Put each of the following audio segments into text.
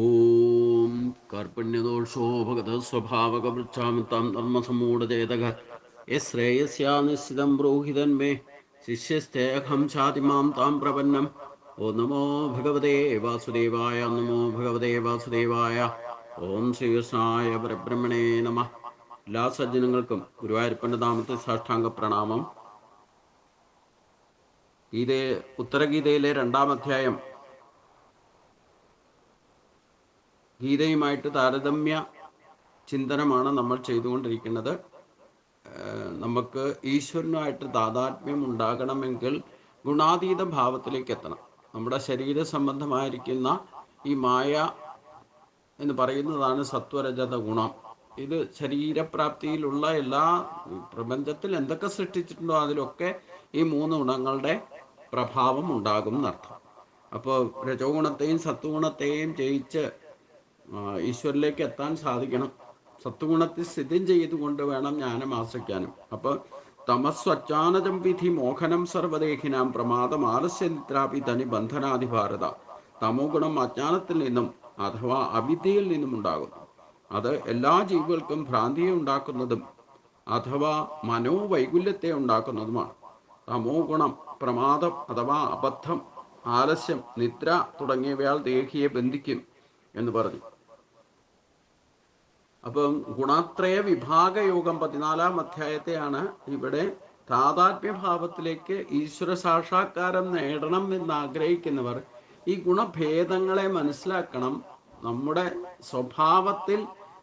ഓം കാർപ്പണ്യദോഷോ ഭഗത സ്വഭാവകവൃക്ഷാമിത്താം ധർമ്മസമ്മൂഢചേതക യശ്രേയസ്യാ നിശ്ചിതം ബ്രൂഹിതന്മേ ശിഷ്യസ്തേഹം ശാതിമാം താം പ്രപന്നം. ഓ നമോ ഭഗവതേ വാസുദേവായ നമോ ഭഗവതേ വാസുദേവായ. ഓം ശ്രീകൃഷ്ണായ പരബ്രഹ്മണേ നമ. എല്ലാ സജ്ജനങ്ങൾക്കും ഗുരുവായൂരപ്പന്റെ നാമത്തെ സാഷ്ടാംഗ പ്രണാമം. ഇത് ഉത്തരഗീതയിലെ രണ്ടാം അധ്യായം ഗീതയുമായിട്ട് താരതമ്യ ചിന്തനമാണ് നമ്മൾ ചെയ്തുകൊണ്ടിരിക്കുന്നത്. നമുക്ക് ഈശ്വരനുമായിട്ട് താതാത്മ്യം ഉണ്ടാകണമെങ്കിൽ ഗുണാതീത ഭാവത്തിലേക്ക് എത്തണം. നമ്മുടെ ശരീര സംബന്ധമായിരിക്കുന്ന ഈ മായ എന്ന് പറയുന്നതാണ് സത്വരജത ഗുണം. ഇത് ശരീരപ്രാപ്തിയിലുള്ള എല്ലാ പ്രപഞ്ചത്തിൽ എന്തൊക്കെ സൃഷ്ടിച്ചിട്ടുണ്ടോ അതിലൊക്കെ ഈ മൂന്ന് ഗുണങ്ങളുടെ പ്രഭാവം ഉണ്ടാകും എന്നർത്ഥം. അപ്പോൾ രജോ ഗുണത്തെയും സത്വഗുണത്തെയും ജയിച്ച് ഈശ്വരിലേക്ക് എത്താൻ സാധിക്കണം. സത്വഗുണത്തിൽ സ്ഥിതി ചെയ്തുകൊണ്ട് വേണം ജ്ഞാനം ആശ്രയിക്കാനും അപ്പോൾ തമസ്വച്ചാനജം വിധി മോഹനം സർവദേഹിനാം പ്രമാദം ആലസ്യനിദ്രാപി തനി ബന്ധനാധിഭാരത. തമോ ഗുണം അജ്ഞാനത്തിൽ നിന്നും അഥവാ അവിദ്യയിൽ നിന്നും ഉണ്ടാകുന്നു. അത് എല്ലാ ജീവികൾക്കും ഭ്രാന്തിയെ ഉണ്ടാക്കുന്നതും അഥവാ മനോവൈകുല്യത്തെ ഉണ്ടാക്കുന്നതുമാണ്. തമോ ഗുണം പ്രമാദം അഥവാ അബദ്ധം ആലസ്യം നിദ്ര തുടങ്ങിയവയാൽ ദേഹിയെ ബന്ധിക്കും എന്ന് പറഞ്ഞു. അപ്പം ഗുണാത്രയ വിഭാഗ യോഗം പതിനാലാം അധ്യായത്തെയാണ് ഇവിടെ താതാത്മ്യഭാവത്തിലേക്ക് ഈശ്വര സാക്ഷാത്കാരം നേടണം എന്ന് ആഗ്രഹിക്കുന്നവർ ഈ ഗുണഭേദങ്ങളെ മനസ്സിലാക്കണം. നമ്മുടെ സ്വഭാവത്തിൽ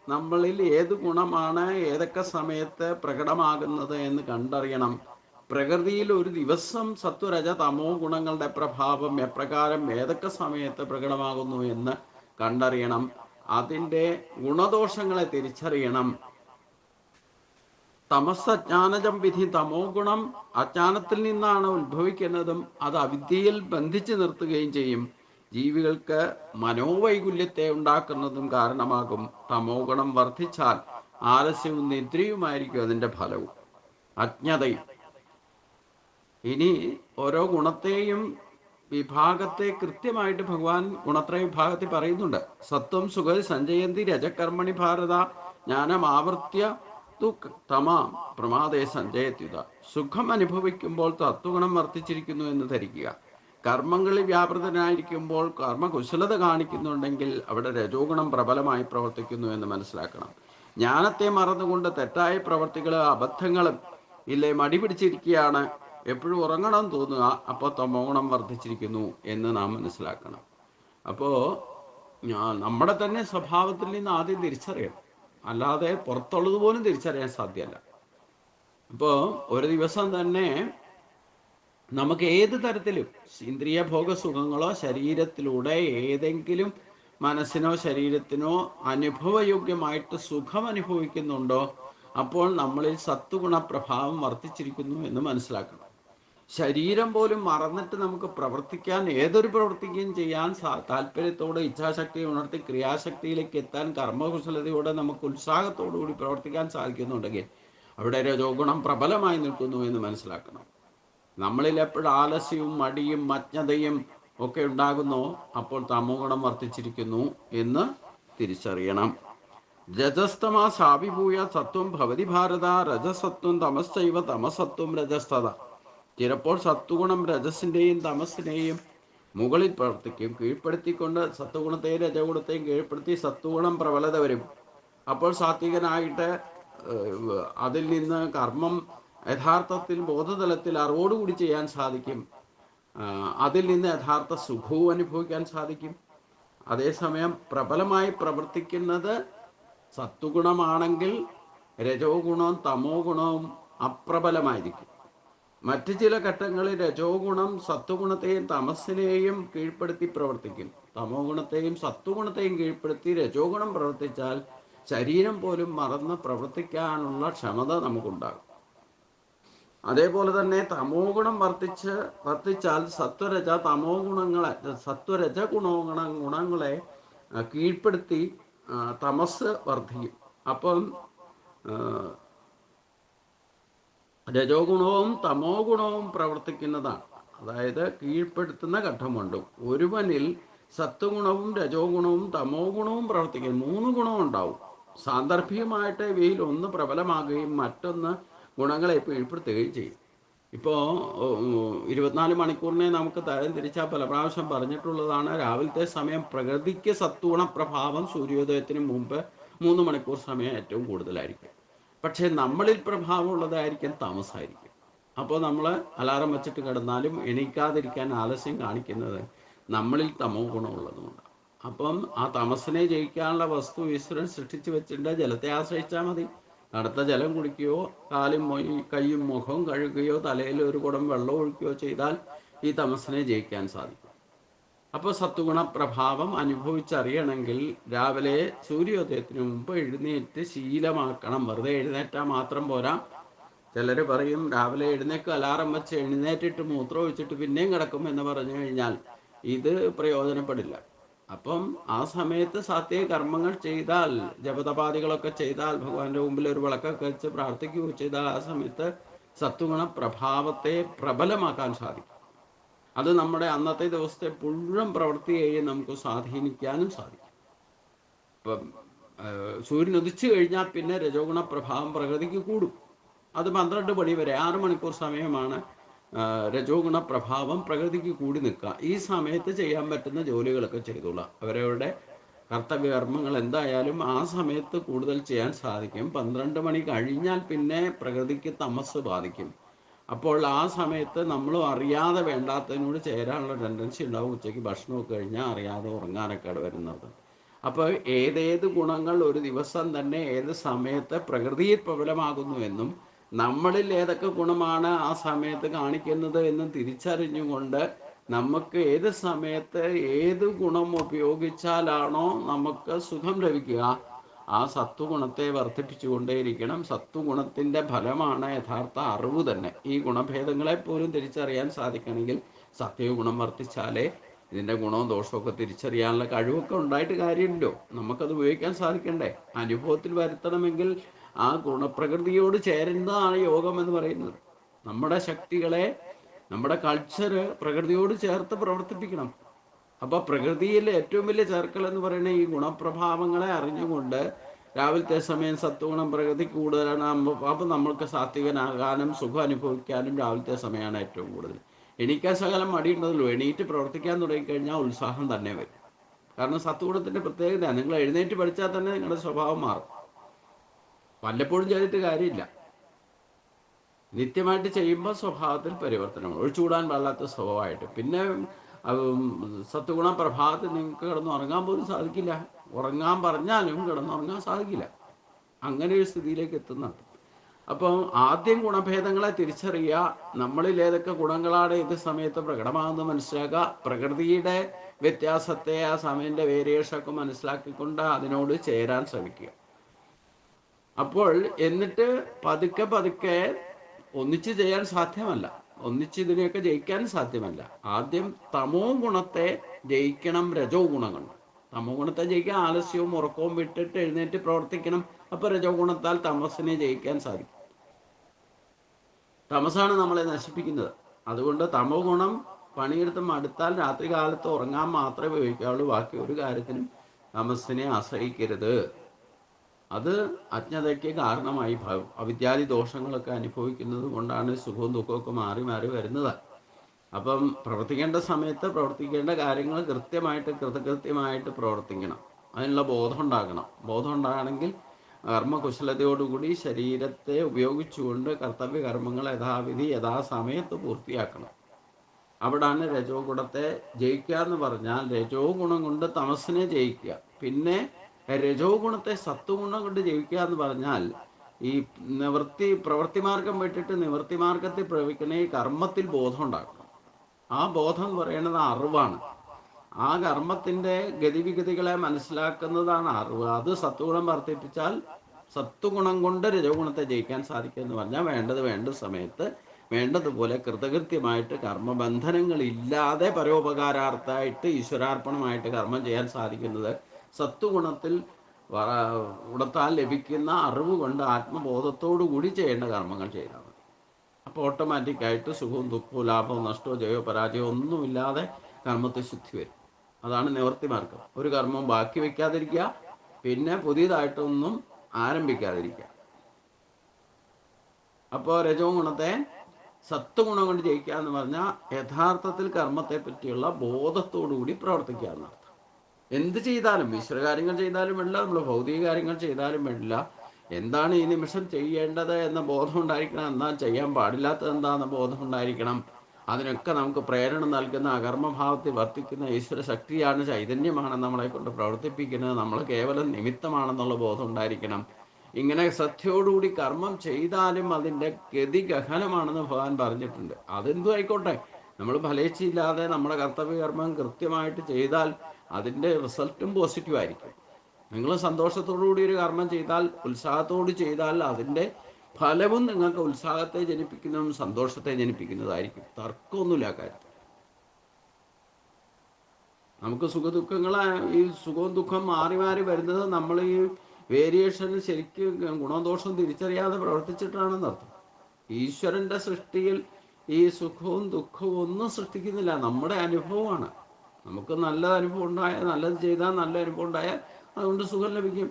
നമ്മളിൽ ഏത് ഗുണമാണ് ഏതൊക്കെ സമയത്ത് പ്രകടമാകുന്നത് എന്ന് കണ്ടറിയണം. പ്രകൃതിയിൽ ഒരു ദിവസം സത്വരജ തമോ ഗുണങ്ങളുടെ പ്രഭാവം എപ്രകാരം ഏതൊക്കെ സമയത്ത് പ്രകടമാകുന്നു എന്ന് കണ്ടറിയണം. അതിന്റെ ഗുണദോഷങ്ങളെ തിരിച്ചറിയണം. തമസ അജ്ഞാനജം വിധി തമോ ഗുണം. അജ്ഞാനത്തിൽ നിന്നാണ് ഉത്ഭവിക്കുന്നതും അത് അവിദ്യയിൽ ബന്ധിച്ചു നിർത്തുകയും ചെയ്യും. ജീവികൾക്ക് മനോവൈകുല്യത്തെ ഉണ്ടാക്കുന്നതും കാരണമാകും. തമോ ഗുണം വർദ്ധിച്ചാൽ ആലസ്യവും നിദ്രയുമായിരിക്കും അതിന്റെ ഫലവും. അജ്ഞതയും. ഇനി ഓരോ ഗുണത്തെയും വിഭാഗത്തെ കൃത്യമായിട്ട് ഭഗവാൻ ഗുണത്രയ വിഭാഗത്തിൽ പറയുന്നുണ്ട്. സത്വം സുഖ സഞ്ജയന്തി രജകർമ്മണി ഭാരത ജ്ഞാനം ആവർത്തിയ തമ പ്രമാദേ സഞ്ജയത്യുത. സുഖം അനുഭവിക്കുമ്പോൾ തത്വഗുണം വർദ്ധിച്ചിരിക്കുന്നു എന്ന് ധരിക്കുക. കർമ്മങ്ങളിൽ വ്യാപൃതനായിരിക്കുമ്പോൾ കർമ്മകുശലത കാണിക്കുന്നുണ്ടെങ്കിൽ അവിടെ രജോഗുണം പ്രബലമായി പ്രവർത്തിക്കുന്നു എന്ന് മനസ്സിലാക്കണം. ജ്ഞാനത്തെ മറന്നുകൊണ്ട് തെറ്റായ പ്രവർത്തികളും അബദ്ധങ്ങളും ഇല്ലേ മടി പിടിച്ചിരിക്കുകയാണ് എപ്പോഴും ഉറങ്ങണം തോന്നുക അപ്പോൾ തമോഗുണം വർദ്ധിച്ചിരിക്കുന്നു എന്ന് നാം മനസ്സിലാക്കണം. അപ്പോൾ നമ്മുടെ തന്നെ സ്വഭാവത്തിൽ നിന്ന് ആദ്യം തിരിച്ചറിയണം. അല്ലാതെ പുറത്തുള്ളത് പോലും തിരിച്ചറിയാൻ സാധ്യമല്ല. അപ്പോൾ ഒരു ദിവസം തന്നെ നമുക്ക് ഏത് തരത്തിലും ഇന്ദ്രിയ ഭോഗസുഖങ്ങളോ ശരീരത്തിലൂടെ ഏതെങ്കിലും മനസ്സിനോ ശരീരത്തിനോ അനുഭവയോഗ്യമായിട്ട് സുഖം അനുഭവിക്കുന്നുണ്ടോ അപ്പോൾ നമ്മളിൽ സത്വഗുണ പ്രഭാവം വർദ്ധിച്ചിരിക്കുന്നു എന്ന് മനസ്സിലാക്കണം. ശരീരം പോലും മറന്നിട്ട് നമുക്ക് പ്രവർത്തിക്കാൻ ഏതൊരു പ്രവർത്തിക്കും ചെയ്യാൻ താല്പര്യത്തോടെ ഇച്ഛാശക്തി ഉണർത്തി ക്രിയാശക്തിയിലേക്ക് എത്താൻ കർമ്മകുശലതയോടെ നമുക്ക് ഉത്സാഹത്തോടു കൂടി പ്രവർത്തിക്കാൻ സാധിക്കുന്നുണ്ടെങ്കിൽ അവിടെ രജോഗുണം പ്രബലമായി നിൽക്കുന്നു എന്ന് മനസ്സിലാക്കണം. നമ്മളിൽ എപ്പോഴും ആലസ്യവും മടിയും മജ്ഞതയും ഒക്കെ ഉണ്ടാകുന്നോ. അപ്പോൾ തമോഗുണം വർദ്ധിച്ചിരിക്കുന്നു എന്ന് തിരിച്ചറിയണം. രജസ്തമാ സാവിഭൂയ സത്വം ഭവതി ഭാരത രജസത്വം തമസ്സൈവ തമസത്വം രജസ്തത. ചിലപ്പോൾ സത്വഗുണം രജസിന്റെയും തമസിനെയും മുകളിൽ പ്രവർത്തിക്കും കീഴ്പ്പെടുത്തിക്കൊണ്ട് സത്വഗുണത്തെയും രജഗുണത്തെയും കീഴ്പ്പെടുത്തി സത്വഗുണം പ്രബലത വരും. അപ്പോൾ സാത്വികനായിട്ട് അതിൽ നിന്ന് കർമ്മം യഥാർത്ഥത്തിൽ ബോധതലത്തിൽ അറിവോടുകൂടി ചെയ്യാൻ സാധിക്കും. അതിൽ നിന്ന് യഥാർത്ഥ സുഖവും അനുഭവിക്കാൻ സാധിക്കും. അതേസമയം പ്രബലമായി പ്രവർത്തിക്കുന്നത് സത്വഗുണമാണെങ്കിൽ രജോ ഗുണവും തമോ ഗുണവും അപ്രബലമായിരിക്കും. മറ്റു ചില ഘട്ടങ്ങളിൽ രജോ ഗുണം സത്വഗുണത്തെയും തമസിനെയും കീഴ്പ്പെടുത്തി പ്രവർത്തിക്കും. തമോ ഗുണത്തെയും സത്വഗുണത്തെയും കീഴ്പ്പെടുത്തി രജോ ഗുണം പ്രവർത്തിച്ചാൽ ശരീരം പോലും മറന്ന് പ്രവർത്തിക്കാനുള്ള ക്ഷമത നമുക്കുണ്ടാകും. അതേപോലെ തന്നെ തമോ ഗുണം വർദ്ധിച്ച് വർദ്ധിച്ചാൽ സത്വരജ തമോ ഗുണങ്ങളെ സത്വരജ ഗുണഗുണ ഗുണങ്ങളെ കീഴ്പ്പെടുത്തി തമസ് വർദ്ധിക്കും. അപ്പം ആ, രജോ ഗുണവും തമോ ഗുണവും പ്രവർത്തിക്കുന്നതാണ്. അതായത് കീഴ്പ്പെടുത്തുന്ന ഘട്ടമുണ്ട്. ഒരുവനിൽ സത്വഗുണവും രജോ ഗുണവും തമോ ഗുണവും പ്രവർത്തിക്കും. മൂന്ന് ഗുണവും ഉണ്ടാവും. സാന്ദർഭികമായിട്ട് ഇവയിൽ ഒന്ന് പ്രബലമാകുകയും മറ്റൊന്ന് ഗുണങ്ങളെ കീഴ്പ്പെടുത്തുകയും ചെയ്യും. ഇപ്പോൾ ഇരുപത്തിനാല് മണിക്കൂറിനെ നമുക്ക് തരം തിരിച്ചാൽ പല പ്രാവശ്യം പറഞ്ഞിട്ടുള്ളതാണ്. രാവിലത്തെ സമയം പ്രകൃതിക്ക് സത്വഗുണ പ്രഭാവം സൂര്യോദയത്തിന് മുമ്പ് മൂന്ന് മണിക്കൂർ സമയം ഏറ്റവും കൂടുതലായിരിക്കും. പക്ഷേ നമ്മളിൽ പ്രഭാവമുള്ളതായിരിക്കും താമസമായിരിക്കും അപ്പോൾ നമ്മൾ അലാറം വെച്ചിട്ട് കിടന്നാലും എണീക്കാതിരിക്കാൻ ആലസ്യം കാണിക്കുന്നത് നമ്മളിൽ തമോ ഗുണമുള്ളതുകൊണ്ട് അപ്പം ആ തമസിനെ ജയിക്കാനുള്ള വസ്തു ഈശ്വരൻ സൃഷ്ടിച്ചു വെച്ചിട്ട് ജലത്തെ ആശ്രയിച്ചാൽ മതി. തണുത്ത ജലം കുടിക്കുകയോ കാലും കൈയും മുഖവും കഴുകുകയോ തലയിൽ ഒരു കുടം വെള്ളം ഒഴിക്കുകയോ ചെയ്താൽ ഈ തമസിനെ ജയിക്കാൻ സാധിക്കും. അപ്പോൾ സത്വഗുണ പ്രഭാവം അനുഭവിച്ചറിയണമെങ്കിൽ രാവിലെ സൂര്യോദയത്തിന് മുമ്പ് എഴുന്നേറ്റ് ശീലമാക്കണം. വെറുതെ എഴുന്നേറ്റാൽ മാത്രം പോരാ. ചിലർ പറയും രാവിലെ എഴുന്നേക്ക് അലാറം വെച്ച് എഴുന്നേറ്റിട്ട് മൂത്രം ഒഴിച്ചിട്ട് പിന്നെയും കിടക്കും എന്ന് പറഞ്ഞു കഴിഞ്ഞാൽ ഇത് പ്രയോജനപ്പെടില്ല. അപ്പം ആ സമയത്ത് സാത്വിക കർമ്മങ്ങൾ ചെയ്താൽ ജപതപാദികളൊക്കെ ചെയ്താൽ ഭഗവാന്റെ മുമ്പിൽ ഒരു വിളക്കൊക്കെ വെച്ച് പ്രാർത്ഥിക്കുകയോ ചെയ്താൽ ആ സമയത്ത് സത്വഗുണ പ്രഭാവത്തെ പ്രബലമാക്കാൻ സാധിക്കും. അത് നമ്മുടെ അന്നത്തെ ദിവസത്തെ മുഴുവൻ പ്രവൃത്തിയെയും നമുക്ക് സ്വാധീനിക്കാനും സാധിക്കും. ഇപ്പം സൂര്യൻ ഉദിച്ചു കഴിഞ്ഞാൽ പിന്നെ രജോഗുണ പ്രഭാവം പ്രകൃതിക്ക് കൂടും. അത് പന്ത്രണ്ട് മണി വരെ ആറ് മണിക്കൂർ സമയമാണ് രജോഗുണ പ്രഭാവം പ്രകൃതിക്ക് കൂടി നിൽക്കുക. ഈ സമയത്ത് ചെയ്യാൻ പറ്റുന്ന ജോലികളൊക്കെ ചെയ്തോളാം. അവരവരുടെ കർത്തവ്യകർമ്മങ്ങൾ എന്തായാലും ആ സമയത്ത് കൂടുതൽ ചെയ്യാൻ സാധിക്കും. പന്ത്രണ്ട് മണി കഴിഞ്ഞാൽ പിന്നെ പ്രകൃതിക്ക് തമസ് ബാധിക്കും. അപ്പോൾ ആ സമയത്ത് നമ്മളും അറിയാതെ വേണ്ടാത്തതിനോട് ചേരാനുള്ള ടെൻഡൻസി ഉണ്ടാവും. ഉച്ചയ്ക്ക് ഭക്ഷണമൊക്കെ കഴിഞ്ഞാൽ അറിയാതെ ഉറങ്ങാനൊക്കെ വരുന്നത്. അപ്പോൾ ഏതേത് ഗുണങ്ങൾ ഒരു ദിവസം തന്നെ ഏത് സമയത്ത് പ്രകൃതിയിൽ പ്രബലമാകുന്നുവെന്നും നമ്മളിൽ ഏതൊക്കെ ഗുണമാണ് ആ സമയത്ത് കാണിക്കുന്നത് എന്നും തിരിച്ചറിഞ്ഞുകൊണ്ട് നമുക്ക് ഏത് സമയത്ത് ഏത് ഗുണം ഉപയോഗിച്ചാലാണോ നമുക്ക് സുഖം ലഭിക്കുക ആ സത്വഗുണത്തെ വർദ്ധിപ്പിച്ചുകൊണ്ടേയിരിക്കണം. സത്വഗുണത്തിന്റെ ഫലമാണ് യഥാർത്ഥ അറിവ് തന്നെ. ഈ ഗുണഭേദങ്ങളെ പോലും തിരിച്ചറിയാൻ സാധിക്കണമെങ്കിൽ സത്യഗുണം വർദ്ധിച്ചാലേ ഇതിന്റെ ഗുണവും ദോഷമൊക്കെ തിരിച്ചറിയാനുള്ള കഴിവൊക്കെ ഉണ്ടായിട്ട് കാര്യമില്ലല്ലോ നമുക്കത് ഉപയോഗിക്കാൻ സാധിക്കണ്ടേ? അനുഭവത്തിൽ വരുത്തണമെങ്കിൽ ആ ഗുണപ്രകൃതിയോട് ചേരുന്നതാണ് യോഗം എന്ന് പറയുന്നത്. നമ്മുടെ ശക്തികളെ നമ്മുടെ കൾച്ചർ പ്രകൃതിയോട് ചേർത്ത് പ്രവർത്തിപ്പിക്കണം. അപ്പൊ പ്രകൃതിയിലെ ഏറ്റവും വലിയ ചേർക്കൽ എന്ന് പറയുന്ന ഈ ഗുണപ്രഭാവങ്ങളെ അറിഞ്ഞുകൊണ്ട് രാവിലത്തെ സമയം സത്വഗുണം പ്രകൃതി കൂടുതലാണ്. അപ്പൊ നമ്മൾക്ക് സാത്വികനാകാനും സുഖം അനുഭവിക്കാനും രാവിലത്തെ സമയമാണ് ഏറ്റവും കൂടുതൽ. എണീക്കാൻ ശകലം മടിയുണ്ടല്ലോ. എണീറ്റ് പ്രവർത്തിക്കാൻ തുടങ്ങിക്കഴിഞ്ഞാൽ ഉത്സാഹം തന്നെ വരും. കാരണം സത്വഗുണത്തിന്റെ പ്രത്യേകത നിങ്ങൾ എഴുന്നേറ്റ് പഠിച്ചാൽ തന്നെ നിങ്ങളുടെ സ്വഭാവം മാറും. വല്ലപ്പോഴും ചെയ്തിട്ട് കാര്യമില്ല. നിത്യമായിട്ട് ചെയ്യുമ്പോൾ സ്വഭാവത്തിൽ പരിവർത്തനങ്ങൾ. ഒഴിച്ചുകൂടാൻ പാടില്ലാത്ത സ്വഭാവമായിട്ട്. പിന്നെ സത്വഗുണ പ്രഭാതത്തിൽ നിങ്ങൾക്ക് കിടന്നുറങ്ങാൻ പോലും സാധിക്കില്ല. ഉറങ്ങാൻ പറഞ്ഞാലും കിടന്നുറങ്ങാൻ സാധിക്കില്ല. അങ്ങനെ ഒരു സ്ഥിതിയിലേക്ക് എത്തുന്നുണ്ട്. അപ്പം ആദ്യം ഗുണഭേദങ്ങളെ തിരിച്ചറിയുക നമ്മളിൽ ഏതൊക്കെ ഗുണങ്ങളാണ് ഏത് സമയത്ത് പ്രകടമാകുന്നത് മനസ്സിലാക്കുക പ്രകൃതിയുടെ വ്യത്യാസത്തെ ആ സമയന്റെ വേരിയേഷൻ ഒക്കെ മനസ്സിലാക്കിക്കൊണ്ട് അതിനോട് ചേരാൻ ശ്രമിക്കുക. അപ്പോൾ എന്നിട്ട് പതുക്കെ പതുക്കെ ഒന്നിച്ച് ചെയ്യാൻ സാധ്യമല്ല. ഒന്നിച്ച് ഇതിനെയൊക്കെ ജയിക്കാൻ സാധ്യമല്ല. ആദ്യം തമോ ഗുണത്തെ ജയിക്കണം രജോ ഗുണങ്ങൾ. തമോ ഗുണത്തെ ജയിക്കാൻ ആലസ്യവും ഉറക്കവും വിട്ടിട്ട് എഴുന്നേറ്റ് പ്രവർത്തിക്കണം. അപ്പൊ രജോ ഗുണത്താൽ തമസിനെ ജയിക്കാൻ സാധിക്കും. തമസാണ് നമ്മളെ നശിപ്പിക്കുന്നത്. അതുകൊണ്ട് തമോ ഗുണം പണിയെടുത്ത് മടുത്താൽ രാത്രി കാലത്ത് ഉറങ്ങാൻ മാത്രമേ ഉപയോഗിക്കാവുള്ളൂ. ബാക്കി ഒരു കാര്യത്തിനും തമസിനെ ആശ്രയിക്കരുത്. അത് അജ്ഞതയ്ക്ക് കാരണമായി ഭാവും. അവിദ്യാദി ദോഷങ്ങളൊക്കെ അനുഭവിക്കുന്നത് കൊണ്ടാണ് സുഖവും ദുഃഖമൊക്കെ മാറി മാറി വരുന്നത്. അപ്പം പ്രവർത്തിക്കേണ്ട സമയത്ത് പ്രവർത്തിക്കേണ്ട കാര്യങ്ങൾ കൃത്യമായിട്ട് കൃതകൃത്യമായിട്ട് പ്രവർത്തിക്കണം. അതിനുള്ള ബോധം ഉണ്ടാകണം. ബോധം ഉണ്ടാകണമെങ്കിൽ കർമ്മകുശലതയോടുകൂടി ശരീരത്തെ ഉപയോഗിച്ചുകൊണ്ട് കർത്തവ്യ കർമ്മങ്ങൾ യഥാവിധി യഥാസമയത്ത് പൂർത്തിയാക്കണം. അവിടാണ് രജോ ഗുണത്തെ ജയിക്കുക എന്ന് പറഞ്ഞാൽ രജോ ഗുണം കൊണ്ട് തമസിനെ ജയിക്കുക. പിന്നെ രജോ ഗുണത്തെ സത്വഗുണം കൊണ്ട് ജയിക്കുക എന്ന് പറഞ്ഞാൽ ഈ നിവൃത്തി പ്രവൃത്തി മാർഗം വിട്ടിട്ട് നിവൃത്തി മാർഗത്തിൽ പ്രവഹിക്കുന്ന ഈ കർമ്മത്തിൽ ബോധം ഉണ്ടാക്കണം. ആ ബോധം എന്ന് പറയുന്നത് അറിവാണ്. ആ കർമ്മത്തിന്റെ ഗതിവിഗതികളെ മനസ്സിലാക്കുന്നതാണ് അറിവ്. അത് സത്വഗുണം വർദ്ധിപ്പിച്ചാൽ സത്വഗുണം കൊണ്ട് രജോഗുണത്തെ ജയിക്കാൻ സാധിക്കും എന്ന് പറഞ്ഞാൽ വേണ്ടത് വേണ്ട സമയത്ത് വേണ്ടതുപോലെ കൃതകൃത്യമായിട്ട് കർമ്മബന്ധനങ്ങൾ ഇല്ലാതെ പരോപകാരാർത്ഥമായിട്ട് ഈശ്വരാർപ്പണമായിട്ട് കർമ്മം ചെയ്യാൻ സാധിക്കുന്നത് സത്വഗുണത്തിൽ ഗുണത്താൽ ലഭിക്കുന്ന അറിവ് കൊണ്ട് ആത്മബോധത്തോടു കൂടി ചെയ്യേണ്ട കർമ്മങ്ങൾ ചെയ്താൽ മതി. അപ്പോൾ ഓട്ടോമാറ്റിക്കായിട്ട് സുഖവും ദുഃഖവും ലാഭവും നഷ്ടവും ജയവും പരാജയവും ഒന്നുമില്ലാതെ കർമ്മത്തെ ശുദ്ധി വരും. അതാണ് നിവർത്തി മാർഗം. ഒരു കർമ്മം ബാക്കി വെക്കാതിരിക്കുക പിന്നെ പുതിയതായിട്ടൊന്നും ആരംഭിക്കാതിരിക്കുക. അപ്പോൾ രജവും ഗുണത്തെ സത്വഗുണം കൊണ്ട് ജയിക്കുക എന്ന് പറഞ്ഞാൽ യഥാർത്ഥത്തിൽ കർമ്മത്തെ പറ്റിയുള്ള ബോധത്തോടു കൂടി പ്രവർത്തിക്കുക എന്നർത്ഥം എന്ത് ചെയ്താലും ഈശ്വര കാര്യങ്ങൾ ചെയ്താലും വേണ്ട നമ്മൾ ഭൗതിക കാര്യങ്ങൾ ചെയ്താലും വേണ്ടില്ല എന്താണ് ഈ നിമിഷം ചെയ്യേണ്ടത് എന്ന ബോധം ഉണ്ടായിരിക്കണം. എന്നാൽ ചെയ്യാൻ പാടില്ലാത്തത് എന്താണെന്ന ബോധം ഉണ്ടായിരിക്കണം. അതിനൊക്കെ നമുക്ക് പ്രേരണ നൽകുന്ന അകർമ്മഭാവത്തിൽ വർത്തിക്കുന്ന ഈശ്വര ശക്തിയാണ് ചൈതന്യമാണ് നമ്മളെ കൊണ്ട് പ്രവർത്തിപ്പിക്കുന്നത്. നമ്മൾ കേവലം നിമിത്തമാണെന്നുള്ള ബോധം ഉണ്ടായിരിക്കണം. ഇങ്ങനെ സത്യോടുകൂടി കർമ്മം ചെയ്താലും അതിന്റെ ഗതി ഗഹനമാണെന്ന് ഭഗവാൻ പറഞ്ഞിട്ടുണ്ട്. അതെന്തു ആയിക്കോട്ടെ? നമ്മൾ ഫലേച്ഛയില്ലാതെ നമ്മുടെ കർത്തവ്യകർമ്മം കൃത്യമായിട്ട് ചെയ്താൽ അതിന്റെ റിസൾട്ടും പോസിറ്റീവ് ആയിരിക്കും. നിങ്ങൾ സന്തോഷത്തോടുകൂടി ഒരു കർമ്മം ചെയ്താൽ ഉത്സാഹത്തോട് ചെയ്താൽ അതിന്റെ ഫലവും നിങ്ങൾക്ക് ഉത്സാഹത്തെ ജനിപ്പിക്കുന്നതും സന്തോഷത്തെ ജനിപ്പിക്കുന്നതായിരിക്കും. തർക്കമൊന്നുമില്ല കാര്യത്തിൽ. നമുക്ക് സുഖദുഃഖങ്ങളെ ഈ സുഖവും ദുഃഖം മാറി മാറി വരുന്നത് നമ്മൾ ഈ വേരിയേഷൻ ശരിക്കും ഗുണദോഷം തിരിച്ചറിയാതെ തിരിച്ചറിയാതെ പ്രവർത്തിച്ചിട്ടാണെന്നർത്ഥം ഈശ്വരന്റെ സൃഷ്ടിയിൽ ഈ സുഖവും ദുഃഖവും ഒന്നും സൃഷ്ടിക്കുന്നില്ല. നമ്മുടെ അനുഭവമാണ്. നമുക്ക് നല്ല അനുഭവം ഉണ്ടായാൽ നല്ലത് ചെയ്താൽ നല്ല അനുഭവം ഉണ്ടായാൽ അതുകൊണ്ട് സുഖം ലഭിക്കും.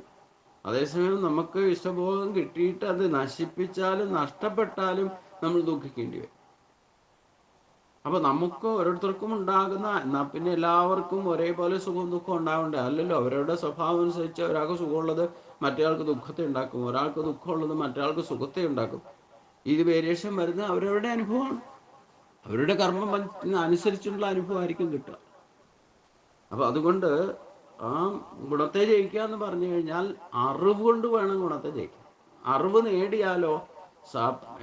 അതേസമയം നമുക്ക് ഇഷ്ടബോധം കിട്ടിയിട്ട് അത് നശിപ്പിച്ചാലും നഷ്ടപ്പെട്ടാലും നമ്മൾ ദുഃഖിക്കേണ്ടി വരും. അപ്പൊ നമുക്ക് ഓരോരുത്തർക്കും ഉണ്ടാകുന്ന എന്നാ പിന്നെ എല്ലാവർക്കും ഒരേപോലെ സുഖവും ദുഃഖവും ഉണ്ടാവണ്ടേ? അല്ലല്ലോ അവരുടെ സ്വഭാവം അനുസരിച്ച് ഒരാൾക്ക് സുഖമുള്ളത് മറ്റേയാൾക്ക് ദുഃഖത്തെ ഉണ്ടാക്കും. ഒരാൾക്ക് ദുഃഖമുള്ളത് മറ്റേയാൾക്ക് സുഖത്തെ ഉണ്ടാക്കും. ഇത് വേരിയേഷൻ വരുന്നത് അവരവരുടെ അനുഭവമാണ്. അവരുടെ കർമ്മം അനുസരിച്ചുള്ള അനുഭവമായിരിക്കും കിട്ടുക. അപ്പൊ അതുകൊണ്ട് ആ ഗുണത്തെ ജയിക്കുക എന്ന് പറഞ്ഞു കഴിഞ്ഞാൽ അറിവ് കൊണ്ട് വേണം ഗുണത്തെ ജയിക്കാൻ. അറിവ് നേടിയാലോ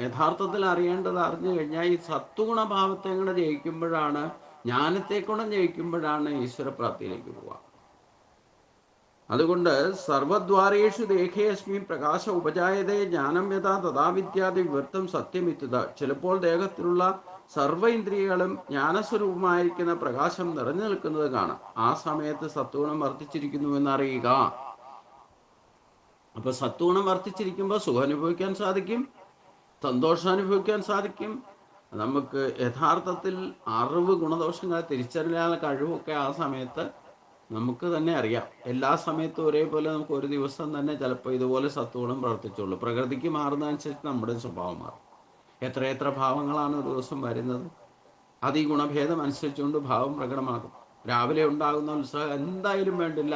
യഥാർത്ഥത്തിൽ അറിയേണ്ടത് അറിഞ്ഞു കഴിഞ്ഞാൽ ഈ സത്വഗുണഭാവത്തെ കൂടെ ജയിക്കുമ്പോഴാണ് ജ്ഞാനത്തെ കൂടെ ജയിക്കുമ്പോഴാണ് ഈശ്വരപ്രാപ്തിയിലേക്ക് പോവുക. അതുകൊണ്ട് സർവദ്വാരേഷു ദേഹേസ്മി പ്രകാശ ഉപജായതേ ജ്ഞാനം യഥാ തഥാ വിദ്യാദി വിവർത്തം സത്യമിത്തുക ചിലപ്പോൾ ദേഹത്തിലുള്ള സർവ ഇന്ദ്രിയകളും ജ്ഞാനസ്വരൂപമായിരിക്കുന്ന പ്രകാശം നിറഞ്ഞു നിൽക്കുന്നത് കാണാം. ആ സമയത്ത് സത്വഗുണം വർദ്ധിച്ചിരിക്കുന്നു എന്നറിയുക. അപ്പൊ സത്വഗുണം വർദ്ധിച്ചിരിക്കുമ്പോൾ സുഖം അനുഭവിക്കാൻ സാധിക്കും സന്തോഷം അനുഭവിക്കാൻ സാധിക്കും. നമുക്ക് യഥാർത്ഥത്തിൽ അറിവ് ഗുണദോഷങ്ങളെ തിരിച്ചറിയാനുള്ള കഴിവൊക്കെ ആ സമയത്ത് നമുക്ക് തന്നെ അറിയാം. എല്ലാ സമയത്തും ഒരേപോലെ നമുക്ക് ഒരു ദിവസം തന്നെ ചിലപ്പോൾ ഇതുപോലെ സത്വഗുണം പ്രവർത്തിച്ചുള്ളൂ. പ്രകൃതിക്ക് മാറുന്നതനുസരിച്ച് നമ്മുടെ സ്വഭാവം മാറും. എത്രയെത്ര ഭാവങ്ങളാണ് ഒരു ദിവസം വരുന്നത്. അത് ഈ ഗുണഭേദം അനുസരിച്ചുകൊണ്ട് ഭാവം പ്രകടമാകും. രാവിലെ ഉണ്ടാകുന്ന ഉത്സാഹം എന്തായാലും വേണ്ടില്ല.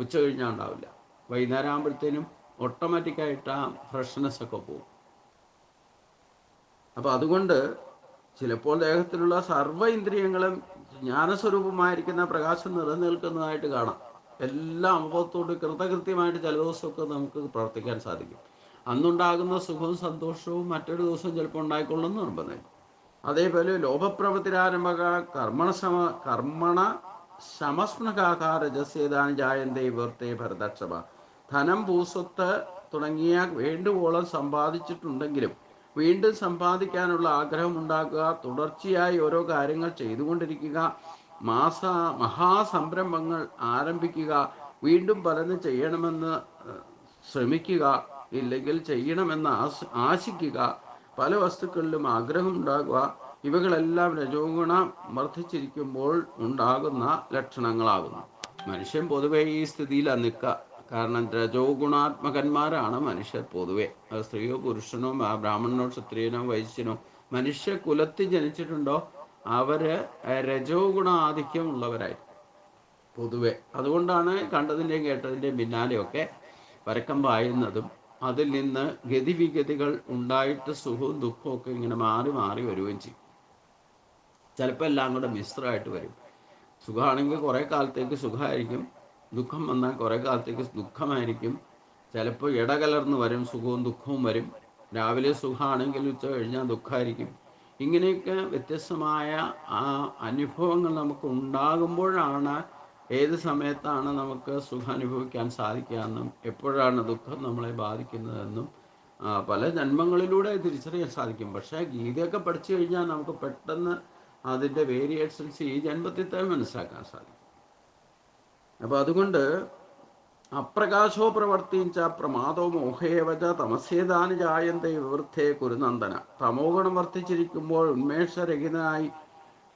ഉച്ച കഴിഞ്ഞാൽ ഉണ്ടാവില്ല. വൈകുന്നേരം ആകുമ്പോഴത്തേനും ഓട്ടോമാറ്റിക്കായിട്ട് ആ ഫ്രഷ്നെസ് ഒക്കെ പോകും. അപ്പൊ അതുകൊണ്ട് ചിലപ്പോൾ ദേഹത്തിലുള്ള സർവ ഇന്ദ്രിയങ്ങളും ജ്ഞാനസ്വരൂപമായിരിക്കുന്ന പ്രകാശം നിലനിൽക്കുന്നതായിട്ട് കാണാം. എല്ലാ അവബോധത്തോട് കൃതകൃത്യമായിട്ട് ചില ദിവസമൊക്കെ നമുക്ക് പ്രവർത്തിക്കാൻ സാധിക്കും. അന്നുണ്ടാകുന്ന സുഖവും സന്തോഷവും മറ്റൊരു ദിവസം ചിലപ്പോൾ ഉണ്ടായിക്കൊള്ളുന്ന നിർബന്ധം അതേപോലെ ലോഭപ്രവൃത്തിരാരംഭക കർമ്മണ സമ കർമ്മണ ശമസ്മകാരജസ്യേതാൻ ജായന്തേ വർത്തേ ഭരതക്ഷമ. ധനം ഭൂസ്വത്ത് തുടങ്ങിയ വേണ്ടുവോളം സമ്പാദിച്ചിട്ടുണ്ടെങ്കിലും വീണ്ടും സമ്പാദിക്കാനുള്ള ആഗ്രഹം ഉണ്ടാക്കുക തുടർച്ചയായി ഓരോ കാര്യങ്ങൾ ചെയ്തുകൊണ്ടിരിക്കുക മാസ മഹാസംരംഭങ്ങൾ ആരംഭിക്കുക വീണ്ടും പലതും ചെയ്യണമെന്ന് ശ്രമിക്കുക ഇല്ലെങ്കിൽ ചെയ്യണമെന്ന് ആശ ആശിക്കുക. പല വസ്തുക്കളിലും ആഗ്രഹം ഉണ്ടാകുക. ഇവകളെല്ലാം രജോഗുണം വർദ്ധിച്ചിരിക്കുമ്പോൾ ഉണ്ടാകുന്ന ലക്ഷണങ്ങളാകുന്നു. മനുഷ്യൻ പൊതുവെ ഈ സ്ഥിതിയിലാണ് നിൽക്കുക. കാരണം രജോഗുണാത്മകന്മാരാണ് മനുഷ്യർ പൊതുവെ. അത് സ്ത്രീയോ പുരുഷനോ ബ്രാഹ്മണനോ ക്ഷത്രിയനോ വൈശ്യനോ മനുഷ്യ കുലത്തിൽ ജനിച്ചിട്ടുണ്ടോ അവർ രജോ ഉള്ളവരായി പൊതുവെ. അതുകൊണ്ടാണ് കണ്ടതിന്റെയും കേട്ടതിന്റെയും പിന്നാലെയൊക്കെ പരക്കം പായുന്നതും അതിൽ നിന്ന് ഗതിവിഗതികൾ ഉണ്ടായിട്ട് സുഖവും ദുഃഖവും ഒക്കെ ഇങ്ങനെ മാറി മാറി വരികയും ചെയ്യും. ചിലപ്പോൾ എല്ലാം കൂടെ മിശ്രമായിട്ട് വരും. സുഖമാണെങ്കിൽ കുറേ കാലത്തേക്ക് സുഖമായിരിക്കും. ദുഃഖം വന്നാൽ കുറേ കാലത്തേക്ക് ദുഃഖമായിരിക്കും. ചിലപ്പോൾ ഇടകലർന്ന് വരും സുഖവും ദുഃഖവും വരും. രാവിലെ സുഖമാണെങ്കിൽ ഉച്ച കഴിഞ്ഞാൽ ദുഃഖമായിരിക്കും. ഇങ്ങനെയൊക്കെ വ്യത്യസ്തമായ ആ അനുഭവങ്ങൾ നമുക്ക് ഉണ്ടാകുമ്പോഴാണ് ഏത് സമയത്താണ് നമുക്ക് സുഖം അനുഭവിക്കാൻ സാധിക്കുക എന്നും എപ്പോഴാണ് ദുഃഖം നമ്മളെ ബാധിക്കുന്നതെന്നും പല ജന്മങ്ങളിലൂടെ തിരിച്ചറിയാൻ സാധിക്കും. പക്ഷേ ഗീതയൊക്കെ പഠിച്ചു കഴിഞ്ഞാൽ നമുക്ക് പെട്ടെന്ന് അതിന്റെ വേരിയേഷൻസ് ഈ ജന്മത്തിൽ തന്നെ മനസ്സിലാക്കാൻ സാധിക്കും. അപ്പോൾ അതുകൊണ്ട് അപ്രകാശോ പ്രവർത്തിച്ച പ്രമാദോ മോഹേവച തമസ്യേതാന് ജായന്തേ വിവൃദ്ധേ കുരുനന്ദന. തമോഗുണം വർദ്ധിച്ചിരിക്കുമ്പോൾ ഉന്മേഷരഹിതനായി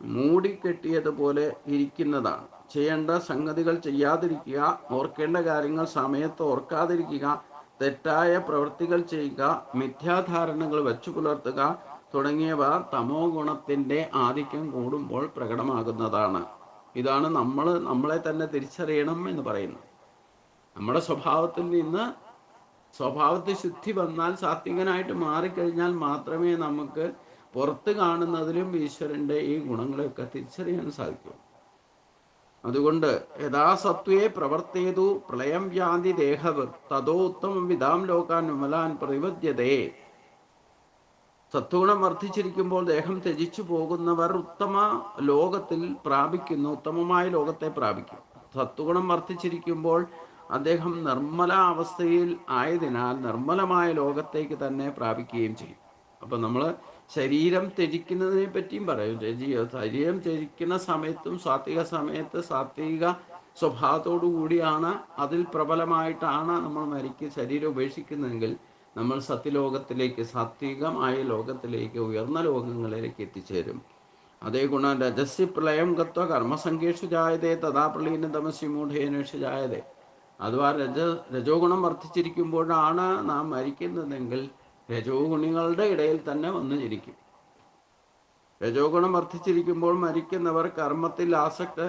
മൂടിക്കെട്ടിയതുപോലെ ഇരിക്കുന്നതാണ്. ചെയ്യേണ്ട സംഗതികൾ ചെയ്യാതിരിക്കുക ഓർക്കേണ്ട കാര്യങ്ങൾ സമയത്ത് ഓർക്കാതിരിക്കുക തെറ്റായ പ്രവൃത്തികൾ ചെയ്യുക മിഥ്യാധാരണകൾ വെച്ചു പുലർത്തുക തുടങ്ങിയവ തമോ ഗുണത്തിന്റെ ആധിക്യം കൂടുമ്പോൾ പ്രകടമാകുന്നതാണ്. ഇതാണ് നമ്മൾ നമ്മളെ തന്നെ തിരിച്ചറിയണം എന്ന് പറയുന്നത്. നമ്മുടെ സ്വഭാവത്തിൽ നിന്ന് സ്വഭാവത്തിൽ ശുദ്ധി വന്നാൽ സാത്വികനായിട്ട് മാറിക്കഴിഞ്ഞാൽ മാത്രമേ നമുക്ക് പുറത്ത് കാണുന്നതിലും ഈശ്വരന്റെ ഈ ഗുണങ്ങളെയൊക്കെ തിരിച്ചറിയാൻ സാധിക്കൂ. അതുകൊണ്ട് യഥാസത്വേ പ്രവർത്തേതു പ്രളയം വ്യാന്തി ദേഹവർ തതോ ഉത്തമം വിധാം ലോകാൻ വിമലാൻ പ്രതിപദ്യതേ സത്വഗുണം വർദ്ധിച്ചിരിക്കുമ്പോൾ ദേഹം ത്യജിച്ചു പോകുന്നവർ ഉത്തമ ലോകത്തിൽ പ്രാപിക്കുന്നു ഉത്തമമായ ലോകത്തെ പ്രാപിക്കും. സത്വഗുണം വർദ്ധിച്ചിരിക്കുമ്പോൾ അദ്ദേഹം നിർമ്മല അവസ്ഥയിൽ ആയതിനാൽ നിർമ്മലമായ ലോകത്തേക്ക് തന്നെ പ്രാപിക്കുകയും ചെയ്യും. അപ്പൊ നമ്മൾ ശരീരം ത്യജിക്കുന്നതിനെ പറ്റിയും പറയും. ശരീരം ത്യജിക്കുന്ന സമയത്തും സാത്വിക സമയത്ത് സാത്വിക സ്വഭാവത്തോടു കൂടിയാണ് അതിൽ പ്രബലമായിട്ടാണ് നമ്മൾ മരിക്ക് ശരീരം ഉപേക്ഷിക്കുന്നതെങ്കിൽ നമ്മൾ സത്യലോകത്തിലേക്ക് സാത്വികമായ ലോകത്തിലേക്ക് ഉയർന്ന ലോകങ്ങളിലേക്ക് എത്തിച്ചേരും. അതേ ഗുണം രജസ്യ പ്രളയം ഗത്വ കർമ്മസംഖ്യേഷു ജായതേ തഥാ പ്രളീന തമസി മൂഢേനേഷു ജായതേ. അഥവാ രജ രജോ ഗുണം വർദ്ധിച്ചിരിക്കുമ്പോഴാണ് നാം മരിക്കുന്നതെങ്കിൽ രജോ ഗുണികളുടെ ഇടയിൽ തന്നെ വന്നു ജനിക്കും രജോ ഗുണം വർദ്ധിച്ചിരിക്കുമ്പോൾ മരിക്കുന്നവർ കർമ്മത്തിൽ ആസക്ത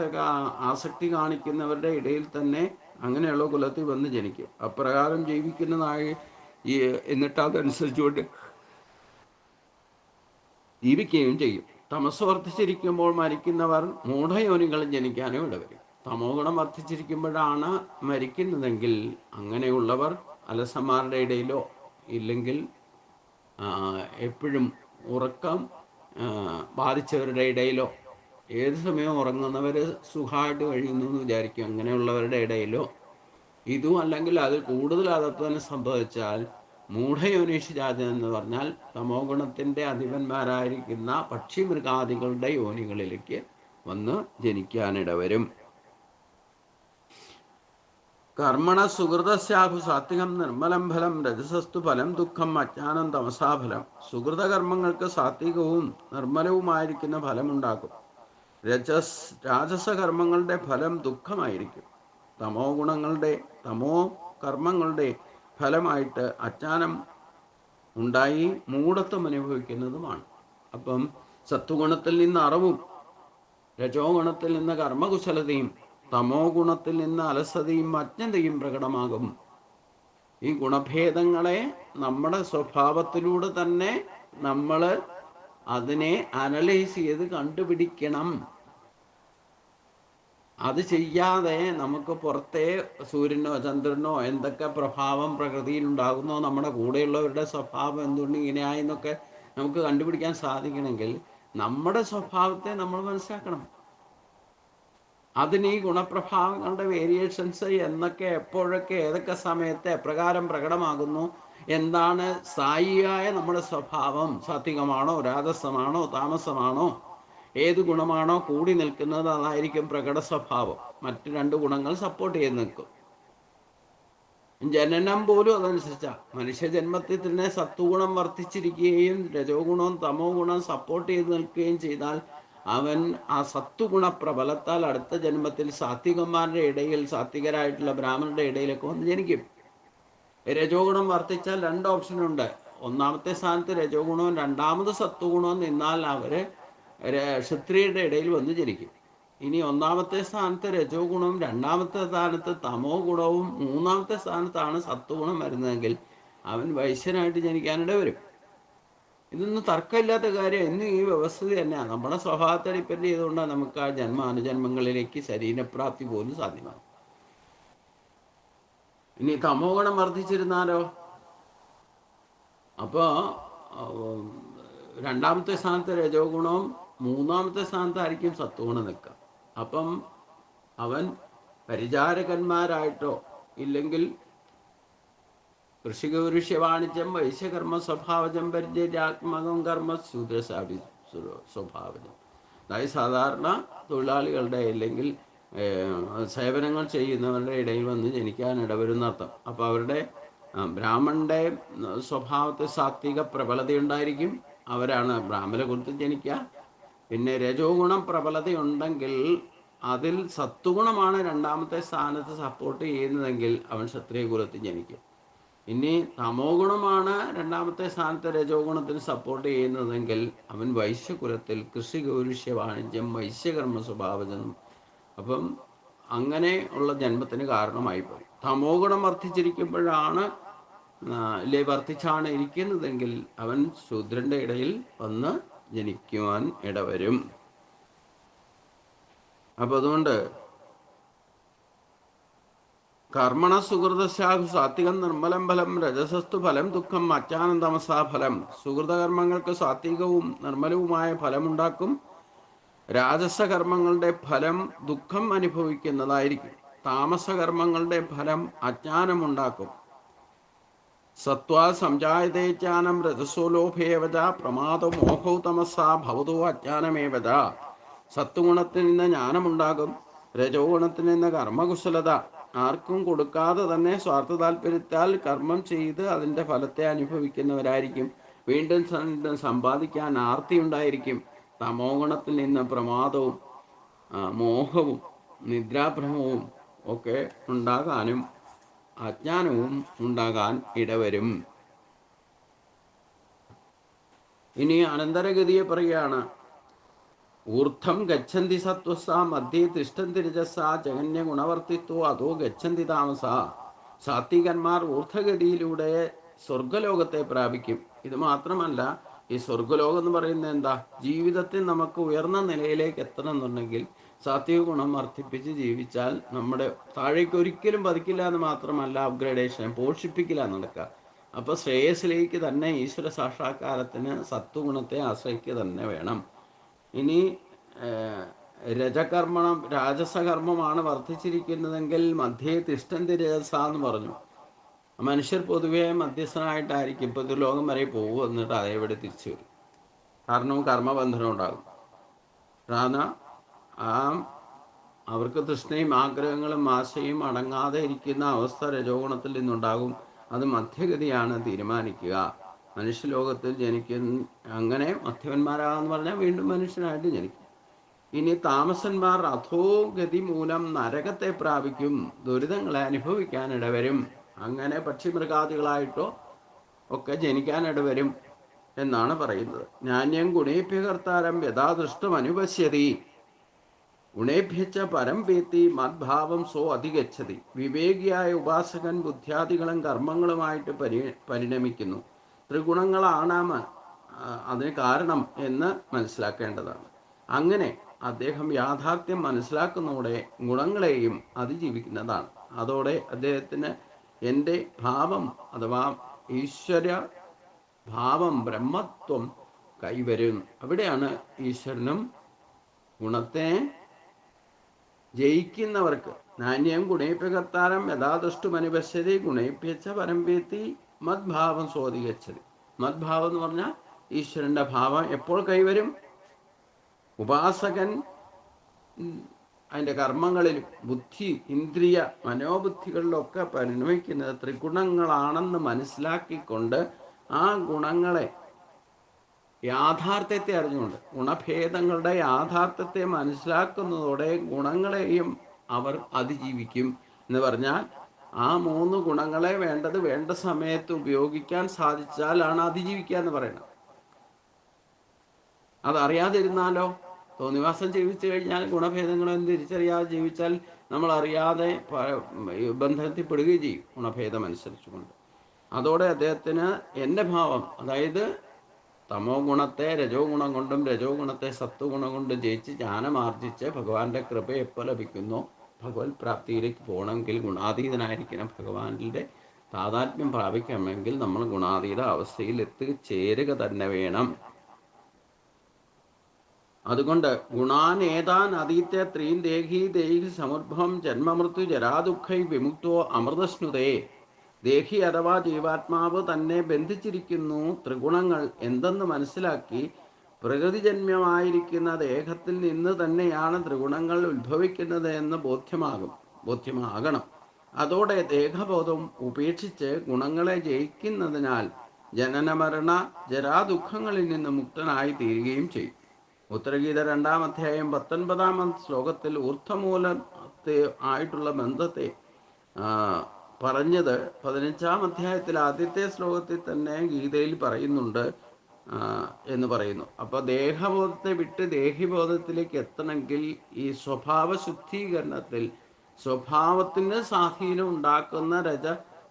ആസക്തി കാണിക്കുന്നവരുടെ ഇടയിൽ തന്നെ അങ്ങനെയുള്ള കുലത്തിൽ വന്ന് ജനിക്കും. അപ്രകാരം ജീവിക്കുന്നതായി ഈ എന്നിട്ട് അതനുസരിച്ചുകൊണ്ട് ജീവിക്കുകയും ചെയ്യും. തമസ് വർദ്ധിച്ചിരിക്കുമ്പോൾ മരിക്കുന്നവർ മൂഢയോനികളും ജനിക്കാനും ഇടവരും തമോ ഗുണം വർദ്ധിച്ചിരിക്കുമ്പോഴാണ് മരിക്കുന്നതെങ്കിൽ അങ്ങനെയുള്ളവർ അലസന്മാരുടെ ഇടയിലോ ഇല്ലെങ്കിൽ എപ്പോഴും ഉറക്കം ബാധിച്ചവരുടെ ഇടയിലോ ഏത് സമയവും ഉറങ്ങുന്നവർ സുഖമായിട്ട് കഴിയുന്നു എന്ന് വിചാരിക്കും. അങ്ങനെയുള്ളവരുടെ ഇടയിലോ ഇതും അല്ലെങ്കിൽ അതിൽ കൂടുതൽ അതത്വം സംഭവിച്ചാൽ മൂഢയോനീഷ് ജാതി എന്ന് പറഞ്ഞാൽ തമോ ഗുണത്തിന്റെ അധിപന്മാരായിരിക്കുന്ന പക്ഷി മൃഗാദികളുടെ യോനികളിലേക്ക് വന്ന് ജനിക്കാനിടവരും. കർമ്മണ സുഹൃതശാഭു സാത്വികം നിർമ്മലം ഫലം രജസസ്തു ഫലം ദുഃഖം അജ്ഞാനം തമസാഫലം സുഹൃതകർമ്മങ്ങൾക്ക് സാത്വികവും നിർമ്മലവുമായിരിക്കുന്ന ഫലമുണ്ടാക്കും രജസ് രാജസ കർമ്മങ്ങളുടെ ഫലം ദുഃഖമായിരിക്കും. തമോ ഗുണങ്ങളുടെ തമോ കർമ്മങ്ങളുടെ ഫലമായിട്ട് അജ്ഞാനം ഉണ്ടായി മൂഢത്വം അനുഭവിക്കുന്നതുമാണ്. അപ്പം സത്വഗുണത്തിൽ നിന്ന് അറിവും രജോ ഗുണത്തിൽ നിന്ന് കർമ്മകുശലതയും തമോ ഗുണത്തിൽ നിന്ന് അലസതയും അജ്ഞതയും പ്രകടമാകും. ഈ ഗുണഭേദങ്ങളെ നമ്മുടെ സ്വഭാവത്തിലൂടെ തന്നെ നമ്മൾ അതിനെ അനലൈസ് ചെയ്ത് കണ്ടുപിടിക്കണം. അത് ചെയ്യാതെ നമുക്ക് പുറത്തെ സൂര്യനോ ചന്ദ്രനോ എന്തൊക്കെ പ്രഭാവം പ്രകൃതിയിൽ ഉണ്ടാകുന്നോ നമ്മുടെ കൂടെയുള്ളവരുടെ സ്വഭാവം എന്തുകൊണ്ട് ഇങ്ങനെയായെന്നൊക്കെ നമുക്ക് കണ്ടുപിടിക്കാൻ സാധിക്കണമെങ്കിൽ നമ്മുടെ സ്വഭാവത്തെ നമ്മൾ മനസ്സിലാക്കണം. അതിന് ഈ ഗുണപ്രഭാവങ്ങളുടെ വേരിയേഷൻസ് എന്നൊക്കെ എപ്പോഴൊക്കെ ഏതൊക്കെ സമയത്ത് എപ്രകാരം പ്രകടമാകുന്നു എന്താണ് സ്ഥായിയായ നമ്മുടെ സ്വഭാവം? സാത്വികമാണോ രാജസമാണോ താമസമാണോ? ഏത് ഗുണമാണോ കൂടി നിൽക്കുന്നത് അതായിരിക്കും പ്രകട സ്വഭാവം. മറ്റു രണ്ട് ഗുണങ്ങൾ സപ്പോർട്ട് ചെയ്ത് നിൽക്കും. ജനനം പോലും അതനുസരിച്ചാ. മനുഷ്യജന്മത്തിൽ തന്നെ സത്വഗുണം വർദ്ധിച്ചിരിക്കുകയും രജോ ഗുണവും തമോ ഗുണം സപ്പോർട്ട് ചെയ്ത് നിൽക്കുകയും ചെയ്താൽ അവൻ ആ സത്വഗുണ പ്രബലത്താൽ അടുത്ത ജന്മത്തിൽ സാത്വികന്മാരുടെ ഇടയിൽ സാത്വികരായിട്ടുള്ള ബ്രാഹ്മണരുടെ ഇടയിലൊക്കെ വന്ന് ജനിക്കും. രജോ ഗുണം വർദ്ധിച്ചാൽ രണ്ട് ഓപ്ഷനുണ്ട് ഒന്നാമത്തെ സ്ഥാനത്ത് രജോഗുണവും രണ്ടാമത് സത്വഗുണവും നിന്നാൽ അവർ ക്ഷത്രിയുടെ ഇടയിൽ വന്ന് ജനിക്കും. ഇനി ഒന്നാമത്തെ സ്ഥാനത്ത് രജോഗുണവും രണ്ടാമത്തെ സ്ഥാനത്ത് തമോ ഗുണവും മൂന്നാമത്തെ സ്ഥാനത്താണ് സത്വഗുണം വരുന്നതെങ്കിൽ അവൻ വൈശ്യനായിട്ട് ജനിക്കാനിട വരും ഇതൊന്നും തർക്കമില്ലാത്ത കാര്യം. ഇന്ന് ഈ വ്യവസ്ഥ തന്നെയാണ് നമ്മുടെ സ്വഭാവത്തെ ഡിപ്പെൻഡ് ചെയ്തുകൊണ്ടാണ് നമുക്ക് ആ ജന്മ അനുജന്മങ്ങളിലേക്ക് ശരീരപ്രാപ്തി പോലും സാധ്യമാണ്. ഇനി തമോ ഗുണം വർദ്ധിച്ചിരുന്നാലോ? അപ്പോ രണ്ടാമത്തെ സ്ഥാനത്ത് രജോ ഗുണവും മൂന്നാമത്തെ സ്ഥാനത്തായിരിക്കും സത്വഗുണം നിൽക്കുക. അപ്പം അവൻ പരിചാരകന്മാരായിട്ടോ ഇല്ലെങ്കിൽ വാണിജ്യം വൈശ്യകർമ്മ സ്വഭാവജം പരിചര്യാത്മകം കർമ്മ ശൂദ്രസാവി സ്വഭാവജം. അതായത് സാധാരണ തൊഴിലാളികളുടെ അല്ലെങ്കിൽ സേവനങ്ങൾ ചെയ്യുന്നവരുടെ ഇടയിൽ വന്ന് ജനിക്കാൻ ഇടവരുന്ന അർത്ഥം. അപ്പോൾ അവരുടെ ബ്രാഹ്മണന്റെ സ്വഭാവത്തെ സാത്വിക പ്രബലതയുണ്ടായിരിക്കും. അവരാണ് ബ്രാഹ്മണ കുലത്തിൽ ജനിക്കുക. പിന്നെ രജോ ഗുണം പ്രബലതയുണ്ടെങ്കിൽ അതിൽ സത്വഗുണമാണ് രണ്ടാമത്തെ സ്ഥാനത്ത് സപ്പോർട്ട് ചെയ്യുന്നതെങ്കിൽ അവൻ ക്ഷത്രിയ കുലത്തിൽ ജനിക്കും. ഇനി തമോ ഗുണമാണ് രണ്ടാമത്തെ സ്ഥാനത്ത് രജോ ഗുണത്തിന് സപ്പോർട്ട് ചെയ്യുന്നതെങ്കിൽ അവൻ വൈശ്യകുലത്തിൽ കൃഷി ഗൗരുഷ്യ വാണിജ്യം വൈശ്യകർമ്മ സ്വഭാവജനം അപ്പം അങ്ങനെ ഉള്ള ജന്മത്തിന് കാരണമായി പോയി തമോ ഗുണം വർദ്ധിച്ചിരിക്കുമ്പോഴാണ് ഇല്ലേ വർദ്ധിച്ചാണ് ഇരിക്കുന്നതെങ്കിൽ അവൻ ശൂദ്രന്റെ ഇടയിൽ വന്ന് ജനിക്കുവാൻ ഇടവരും. അപ്പൊ അതുകൊണ്ട് കർമ്മണ സുഹൃതശാഖു സാത്വികം നിർമ്മലം ഫലം രജസസ്തു ഫലം ദുഃഖം അച്ചാനന്ദമസാ ഫലം. സുഹൃതകർമ്മങ്ങൾക്ക് സാത്വികവും നിർമ്മലവുമായ ഫലമുണ്ടാക്കും. രാജസകർമ്മങ്ങളുടെ ഫലം ദുഃഖം അനുഭവിക്കുന്നതായിരിക്കും. താമസകർമ്മങ്ങളുടെ ഫലം അജ്ഞാനമുണ്ടാക്കും. സത്വാ സംജായതേജ്ഞാനം രജസോലോഭേവജ പ്രമാദോ മോഹോ തമസാ ഭവതോ അജ്ഞാനമേവജ സത്വഗുണത്തിൽ നിന്ന് ജ്ഞാനമുണ്ടാകും. രജോ ഗുണത്തിൽ നിന്ന് കർമ്മകുശലത. ആർക്കും കൊടുക്കാതെ തന്നെ സ്വാർത്ഥ താല്പര്യത്താൽ കർമ്മം ചെയ്ത് അതിന്റെ ഫലത്തെ അനുഭവിക്കുന്നവരായിരിക്കും. വീണ്ടും സമ്പാദിക്കാൻ ആർത്തി ഉണ്ടായിരിക്കും തമോ ഗുണത്തിൽ നിന്ന് പ്രമാദവും മോഹവും നിദ്രാഭ്രമവും ഒക്കെ ഉണ്ടാകാനും അജ്ഞാനവും ഉണ്ടാകാൻ ഇടവരും. ഇനി അനന്തരഗതിയെ പറയുകയാണ്. ഊർദ്ധം ഗച്ഛന്തി സത്വസ മധ്യേ തിഷ്ടന്തി രജസ ജഗന്യ ഗുണവർത്തിത്വോ അതോ ഗച്ഛന്തി താമസ. സാത്വികന്മാർ ഊർദ്ധഗതിയിലൂടെ സ്വർഗലോകത്തെ പ്രാപിക്കും. ഇത് മാത്രമല്ല ഈ സ്വർഗലോകം എന്ന് പറയുന്നത് എന്താ? ജീവിതത്തിൽ നമുക്ക് ഉയർന്ന നിലയിലേക്ക് എത്തണമെന്നുണ്ടെങ്കിൽ സാത്വിക ഗുണം വർദ്ധിപ്പിച്ച് ജീവിച്ചാൽ നമ്മുടെ താഴേക്ക് ഒരിക്കലും പതിക്കില്ല എന്ന് മാത്രമല്ല അപ്ഗ്രേഡേഷൻ പോഷിപ്പിക്കില്ല നടക്കുക. അപ്പൊ ശ്രേയസിലേക്ക് തന്നെ ഈശ്വര സാക്ഷാത്കാരത്തിന് സത്വഗുണത്തെ ആശ്രയിക്കുക തന്നെ വേണം. ഇനി രജകർമ്മണം രാജസകർമ്മമാണ് വർദ്ധിച്ചിരിക്കുന്നതെങ്കിൽ മധ്യേ തിഷ്ടന്തി രജസ എന്ന് പറഞ്ഞു. മനുഷ്യർ പൊതുവേ മധ്യസ്ഥനായിട്ടായിരിക്കും. ഇപ്പോൾ ലോകം വരെ പോകും എന്നിട്ട് അതേവിടെ തിരിച്ചു വരും. കാരണം കർമ്മബന്ധനം ഉണ്ടാകും. കാരണം ആ അവർക്ക് തൃഷ്ണയും ആഗ്രഹങ്ങളും ആശയും അടങ്ങാതെ ഇരിക്കുന്ന അവസ്ഥ രജോഗുണത്തിൽ നിന്നുണ്ടാകും. അത് മധ്യഗതിയാണ് തീരുമാനിക്കുക. മനുഷ്യലോകത്തിൽ ജനിക്കുന്ന അങ്ങനെ മധ്യവന്മാരാന്ന് പറഞ്ഞാൽ വീണ്ടും മനുഷ്യനായിട്ട് ജനിക്കും. ഇനി താമസന്മാർ അധോഗതി മൂലം നരകത്തെ പ്രാപിക്കും ദുരിതങ്ങളെ അനുഭവിക്കാൻ ഇടവരും അങ്ങനെ പക്ഷിമൃഗാദികളായിട്ടോ ഒക്കെ ജനിക്കാൻ ഇടവരും എന്നാണ് പറയുന്നത്. നാണ്യം ഗുണേഭ്യകർത്താരം യഥാദൃഷ്ടം അനുപശ്യതി. ഗുണേഭ്യച്ച പരം വീത്തി മദ്ഭാവം സോ അധികച്ചതി വിവേകിയായ ഉപാസകൻ ബുദ്ധ്യാദികളും കർമ്മങ്ങളുമായിട്ട് പരി പരിണമിക്കുന്നു. ത്രിഗുണങ്ങളാണ് അതിന് കാരണം എന്ന് മനസ്സിലാക്കേണ്ടതാണ്. അങ്ങനെ അദ്ദേഹം യാഥാർത്ഥ്യം മനസ്സിലാക്കുന്നതോടെ ഗുണങ്ങളെയും അതിജീവിക്കുന്നതാണ്. അതോടെ അദ്ദേഹത്തിന് എന്റെ ഭാവം അഥവാ ഈശ്വര ഭാവം ബ്രഹ്മത്വം കൈവരും. അവിടെയാണ് ഈശ്വരനും ഗുണത്തെ ജയിക്കുന്നവർക്ക്. നാണ്യം ഗുണേപ്യകർത്താരം യഥാദൃഷ്ടുമനുപശ്യതി ഗുണേപ്യച്ച പരമ്പേത്തി മദ്ഭാവം സ്വാധികച്ചത് മദ്ഭാവം എന്ന് പറഞ്ഞാൽ ഈശ്വരന്റെ ഭാവം എപ്പോൾ കൈവരും? ഉപാസകൻ അതിന്റെ കർമ്മങ്ങളിലും ബുദ്ധി ഇന്ദ്രിയ മനോബുദ്ധികളിലൊക്കെ പരിണമിക്കുന്നത് ത്രിഗുണങ്ങളാണെന്ന് മനസ്സിലാക്കിക്കൊണ്ട് ആ ഗുണങ്ങളെ യാഥാർത്ഥ്യത്തെ അറിഞ്ഞുകൊണ്ട് ഗുണഭേദങ്ങളുടെ യാഥാർത്ഥ്യത്തെ മനസ്സിലാക്കുന്നതോടെ ഗുണങ്ങളെയും അവർ അതിജീവിക്കും എന്ന് പറഞ്ഞാൽ ആ മൂന്ന് ഗുണങ്ങളെ വേണ്ടത് വേണ്ട സമയത്ത് ഉപയോഗിക്കാൻ സാധിച്ചാലാണ് അതിജീവിക്കുക എന്ന് പറയുന്നത്. അതറിയാതിരുന്നാലോ? തോന്നിവാസം ജീവിച്ചു കഴിഞ്ഞാൽ ഗുണഭേദങ്ങളൊന്നും തിരിച്ചറിയാതെ ജീവിച്ചാൽ നമ്മൾ അറിയാതെ ബന്ധനത്തിൽ പെടുകയും ചെയ്യും ഗുണഭേദം അനുസരിച്ചുകൊണ്ട്. അതോടെ അദ്ദേഹത്തിന് എന്റെ ഭാവം അതായത് തമോ ഗുണത്തെ രജോ ഗുണം കൊണ്ടും രജോ ഗുണത്തെ സത്വഗുണം കൊണ്ടും ജയിച്ച് ജ്ഞാനം ആർജിച്ച് ഭഗവാന്റെ കൃപ എപ്പോൾ ലഭിക്കുന്നോ? ഭഗവത് പ്രാപ്തിയിലേക്ക് പോകണമെങ്കിൽ ഗുണാതീതനായിരിക്കണം. ഭഗവാന്റെ താതാത്മ്യം പ്രാപിക്കണമെങ്കിൽ നമ്മൾ ഗുണാതീത അവസ്ഥയിൽ എത്തിച്ചേരുക തന്നെ വേണം. അതുകൊണ്ട് ഗുണാനേതാൻ അതീത്യ ത്രീൻ ദേഹി ദേഹി സമുദ്ഭവം ജന്മമൃത്യു ജരാദുഃഖൈ വിമുക്തോ അമൃതസ്നുതേ. ദേഹി അഥവാ ജീവാത്മാവ് തന്നെ ബന്ധിച്ചിരിക്കുന്നു ത്രിഗുണങ്ങൾ എന്തെന്ന് മനസ്സിലാക്കി പ്രകൃതിജന്യമായിരിക്കുന്ന ദേഹത്തിൽ നിന്ന് തന്നെയാണ് ത്രിഗുണങ്ങൾ ഉത്ഭവിക്കുന്നത് എന്ന് ബോധ്യമാകും ബോധ്യമാകണം. അതോടെ ദേഹബോധം ഉപേക്ഷിച്ച് ഗുണങ്ങളെ ജയിക്കുന്നതിനാൽ ജനനമരണ ജരാദുഃഖങ്ങളിൽ നിന്ന് മുക്തനായി തീരുകയും ചെയ്യും. ഉത്തരഗീത രണ്ടാം അധ്യായം പത്തൊൻപതാം ശ്ലോകത്തിൽ ഊർദ്ധമൂലത്തെ ആയിട്ടുള്ള ബന്ധത്തെ പറഞ്ഞത് പതിനഞ്ചാം അധ്യായത്തിൽ ആദ്യത്തെ ശ്ലോകത്തിൽ തന്നെ ഗീതയിൽ പറയുന്നുണ്ട്. എന്ന് പറയുന്നു. അപ്പൊ ദേഹബോധത്തെ വിട്ട് ദേഹിബോധത്തിലേക്ക് എത്തണമെങ്കിൽ ഈ സ്വഭാവ ശുദ്ധീകരണത്തിൽ സ്വഭാവത്തിന് സ്വാധീനം ഉണ്ടാക്കുന്ന രജ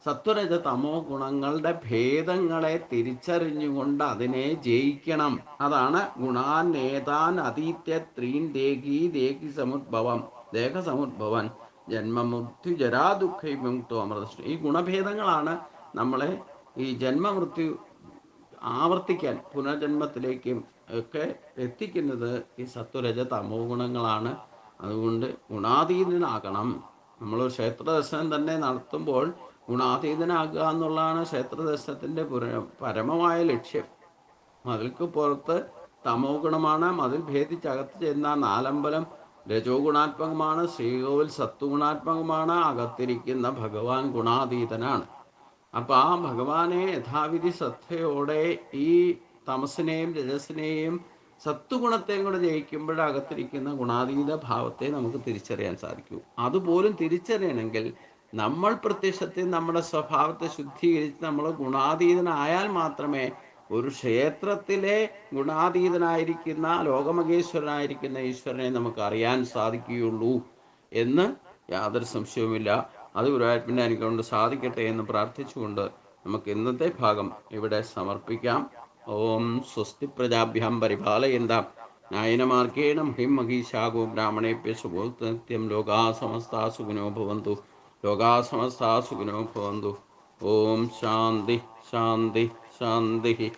സത്വരജ തമോ ഗുണങ്ങളുടെ ഭേദങ്ങളെ തിരിച്ചറിഞ്ഞുകൊണ്ട് അതിനെ ജയിക്കണം. അതാണ് ഗുണാൻ നേതാൻ അതീത്യ ത്രീൻ ദേഹി ദേഹി സമുദ്ഭവം. ദേഹസമുദ്ഭവൻ ജന്മമൃത്യു ജരാദുഃഖ വിമുക്തോ അമൃതശ്രീ. ഈ ഗുണഭേദങ്ങളാണ് നമ്മളെ ഈ ജന്മമൃത്യു ആവർത്തിക്കാൻ പുനർജന്മത്തിലേക്കും ഒക്കെ എത്തിക്കുന്നത് ഈ സത്വരജ തമോ ഗുണങ്ങളാണ്. അതുകൊണ്ട് ഗുണാതീതനാകണം. നമ്മൾ ക്ഷേത്ര ദർശനം തന്നെ നടത്തുമ്പോൾ ഗുണാതീതനാകുക എന്നുള്ളതാണ് ക്ഷേത്ര ദർശനത്തിന്റെ പരമമായ ലക്ഷ്യം. മതിൽക്ക് പുറത്ത് തമോ ഗുണമാണ് മതിൽ ഭേദിച്ചകത്ത് ചെന്ന നാലമ്പലം രജോ ഗുണാത്മകമാണ് ശ്രീകോവിൽ സത്വഗുണാത്മകമാണ് അകത്തിരിക്കുന്ന ഭഗവാൻ ഗുണാതീതനാണ്. അപ്പൊ ആ ഭഗവാനെ യഥാവിധി ശ്രദ്ധയോടെ ഈ തമസിനെയും രജസിനെയും സത്വഗുണത്തെയും കൂടെ ജയിക്കുമ്പോൾ അകത്തിരിക്കുന്ന ഗുണാതീത ഭാവത്തെ നമുക്ക് തിരിച്ചറിയാൻ സാധിക്കൂ. അതുപോലും തിരിച്ചറിയണമെങ്കിൽ നമ്മൾ പ്രത്യക്ഷത്തിൽ നമ്മുടെ സ്വഭാവത്തെ ശുദ്ധീകരിച്ച് നമ്മൾ ഗുണാതീതനായാൽ മാത്രമേ ഒരു ക്ഷേത്രത്തിലെ ഗുണാതീതനായിരിക്കുന്ന ലോകമഹേശ്വരനായിരിക്കുന്ന ഈശ്വരനെ നമുക്ക് അറിയാൻ സാധിക്കുകയുള്ളൂ എന്ന് യാതൊരു സംശയവുമില്ല. അത് ഗുരുവായൂരപ്പന്റെ അനുഗ്രഹം കൊണ്ട് സാധിക്കട്ടെ എന്ന് പ്രാർത്ഥിച്ചുകൊണ്ട് നമുക്ക് ഇന്നത്തെ ഭാഗം ഇവിടെ സമർപ്പിക്കാം. ഓം സ്വസ്തി പ്രജാഭ്യാം പരിപാലയന്താം. നായനമാർഗേണ ഹിം മഹീശാഗോ ബ്രാഹ്മണേപ്യ ശുഭോക്തൃത്യം ലോകാ സമസ്താ സുഖിനോ ഭവന്തു. ലോകാ സമസ്താ സുഖിനോ ഭവന്തു. ഓം ശാന്തി ശാന്തി ശാന്തി